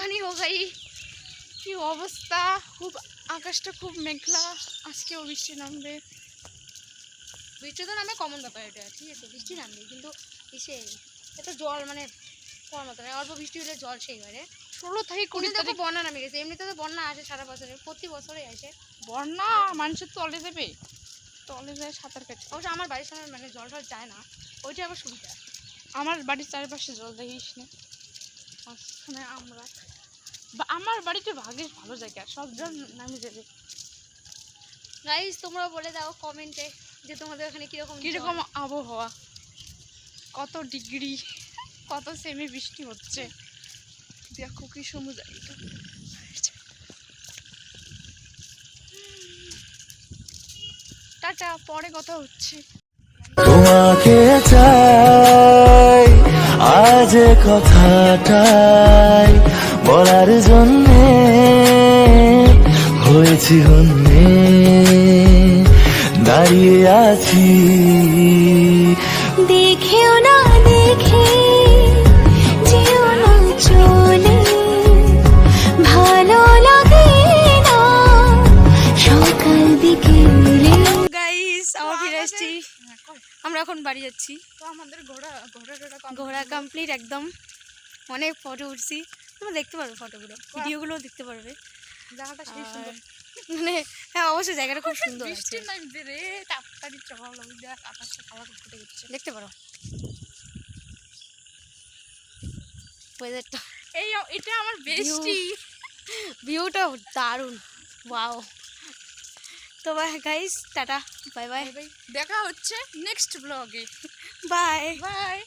পানি হো গাই কি অবস্থা? খুব আকাশটা খুব মেঘলা আজকেও বৃষ্টি নামবে। বৃষ্টি তো নামে কমন ব্যাপার এটা ঠিক আছে বৃষ্টি নামবে কিন্তু ইসে এটা জল মানে কম মতো মানে অল্প বৃষ্টি হলে জল সেইবারে ষোলো থেকে কুড়ি তারিখ। বন্যা নামে গেছে এমনিতে তো বন্যা আসে সারা বছরে প্রতি বছরে আসে। বন্যা মানুষের তলে দেবে। তলে যায় সাঁতার কাটতে অবশ্য আমার বাড়ির সামনে মানে জল টল যায় না ওইটা আবার সুবিধা। আমার বাড়ির চারিপাশে জল দেখিস না। মাঝখানে আমরা বা আমার বাড়িতে ভাগের ভালো জায়গা সব জল নামে যাবে। গাইজ তোমরা বলে দাও কমেন্টে যে তোমাদের ওখানে কীরকম কীরকম আবহাওয়া? কত ডিগ্রি কত সেমি বৃষ্টি হচ্ছে? দেখো কি সুন্দর জায়গাটা। টাটা পরে কথা হচ্ছে। তোমাকে চাই। এ কথাটাই বলার জন্যে হয়েছি অন্যে দাঁড়িয়ে আছি। দেখেও না আমরা এখন বাড়ি যাচ্ছি। তো আমাদের ঘোড়া ঘোড়া টোড়া ঘোরা কমপ্লিট একদম। অনেক ফটো উঠছি। তোমরা দেখতে পারবে ফটোগুলো ভিডিওগুলো দেখতে পারবে জায়গাটা সেই সুন্দর। মানে হ্যাঁ অবশ্যই জায়গাটা খুব সুন্দর আছে। দেখতে পারো। ওয়েদারটা এই এটা আমার বেস্টি ভিউটা দারুণ। ওয়াও তো bye guys tata bye bye দেখা হচ্ছে নেক্সট ব্লগে বাই বাই